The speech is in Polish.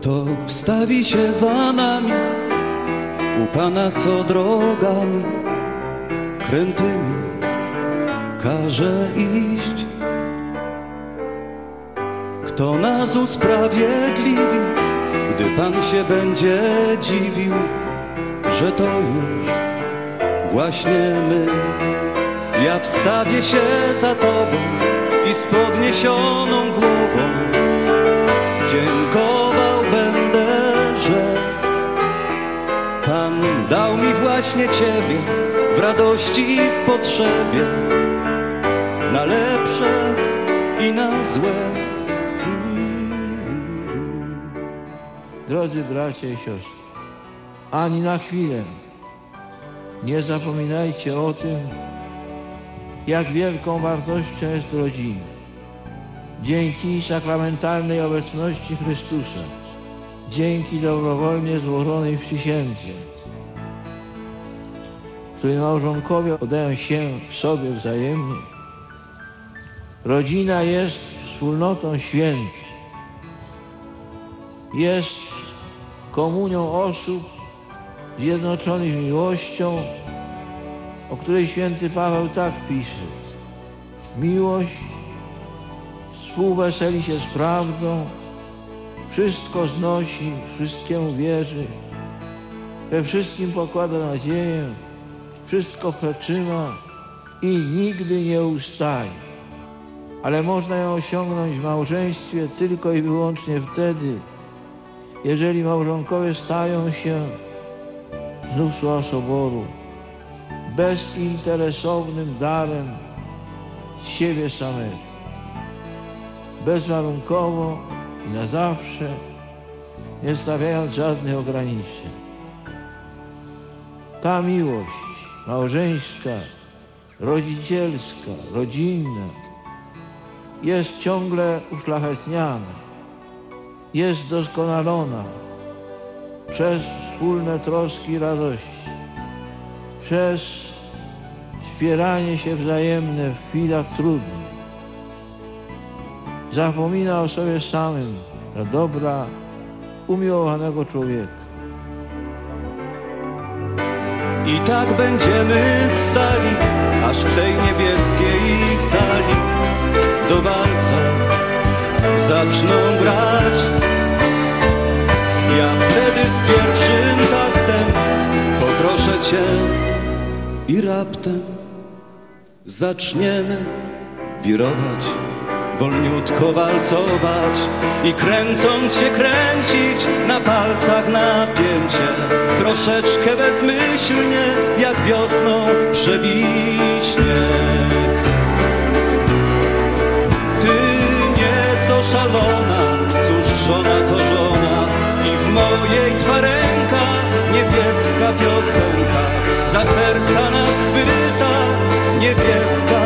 Kto wstawi się za nami, u Pana co drogami krętymi każe iść? Kto nas usprawiedliwi, gdy Pan się będzie dziwił, że to już właśnie my? Ja wstawię się za Tobą i z podniesioną Dał mi właśnie Ciebie w radości i w potrzebie, na lepsze i na złe. Drodzy bracia i siostry, ani na chwilę nie zapominajcie o tym, jak wielką wartością jest rodzina. Dzięki sakramentalnej obecności Chrystusa, dzięki dobrowolnie złożonej przysiędze, której małżonkowie oddają się sobie wzajemnie, rodzina jest wspólnotą świętych jest komunią osób zjednoczonych miłością, o której święty Paweł tak pisze. Miłość współweseli się z prawdą, wszystko znosi, wszystkiemu wierzy, we wszystkim pokłada nadzieję, wszystko przetrzyma i nigdy nie ustaje. Ale można ją osiągnąć w małżeństwie tylko i wyłącznie wtedy, jeżeli małżonkowie stają się znów słowa soboru bezinteresownym darem siebie samego. Bezwarunkowo i na zawsze, nie stawiając żadnych ograniczeń. Ta miłość małżeńska, rodzicielska, rodzinna jest ciągle uszlachetniana jest doskonalona przez wspólne troski i radości, przez wspieranie się wzajemne w chwilach trudnych. Zapomina o sobie samym dla dobra umiłowanego człowieka. I tak będziemy stali, aż w tej niebieskiej sali do walca zaczną grać. Ja wtedy z pierwszym taktem poproszę Cię i raptem zaczniemy wirować, wolniutko walcować i kręcąc się kręcić na palcach napięcie, troszeczkę bezmyślnie jak wiosną przebij śnieg. Ty nieco szalona, cóż żona to żona i w mojej twa ręka niebieska piosenka za serca nas chwyta niebieska